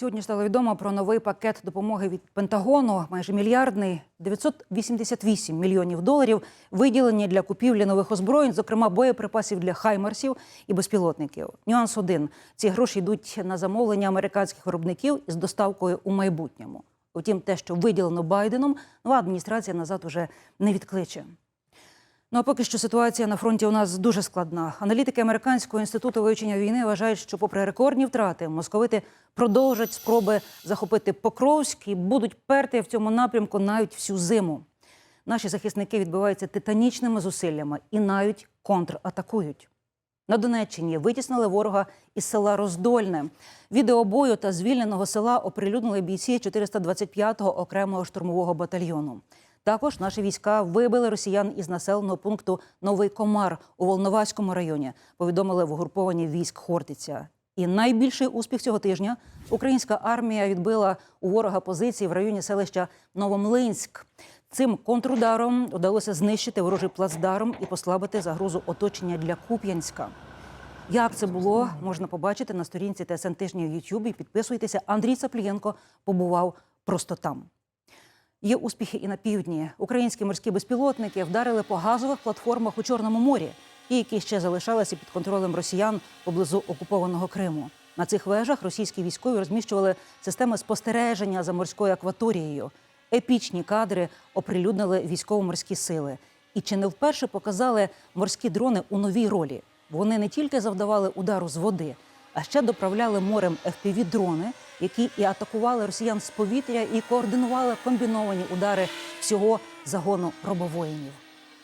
Сьогодні стало відомо про новий пакет допомоги від Пентагону, майже мільярдний 988 мільйонів доларів, виділені для купівлі нових озброєнь, зокрема боєприпасів для хаймарсів і безпілотників. Нюанс один: ці гроші йдуть на замовлення американських виробників із доставкою у майбутньому. Утім, те, що виділено Байденом, нова адміністрація назад уже не відкличе. Ну а поки що ситуація на фронті у нас дуже складна. Аналітики американського інституту вивчення війни вважають, що, попри рекордні втрати, московити продовжать спроби захопити Покровськ і будуть перти в цьому напрямку навіть всю зиму. Наші захисники відбиваються титанічними зусиллями і навіть контратакують. На Донеччині витіснили ворога із села Роздольне. Відео бою та звільненого села оприлюднили бійці 425-го окремого штурмового батальйону. Також наші війська вибили росіян із населеного пункту Новий Комар у Волноваському районі. Повідомили в угрупованні військ Хортиця. І найбільший успіх цього тижня українська армія відбила у ворога позиції в районі селища Новомлинськ. Цим контрударом вдалося знищити ворожий плацдарм і послабити загрозу оточення для Куп'янська. Як це було, можна побачити на сторінці ТСН тижня в Ютубі. Підписуйтеся. Андрій Цаплієнко побував просто там. Є успіхи і на півдні. Українські морські безпілотники вдарили по газових платформах у Чорному морі, ті, які ще залишалися під контролем росіян поблизу окупованого Криму. На цих вежах російські військові розміщували системи спостереження за морською акваторією. Епічні кадри оприлюднили військово-морські сили. І чи не вперше показали морські дрони у новій ролі? Вони не тільки завдавали удару з води, а ще доправляли морем fpv дрони, які і атакували росіян з повітря, і координували комбіновані удари всього загону робовоїнів.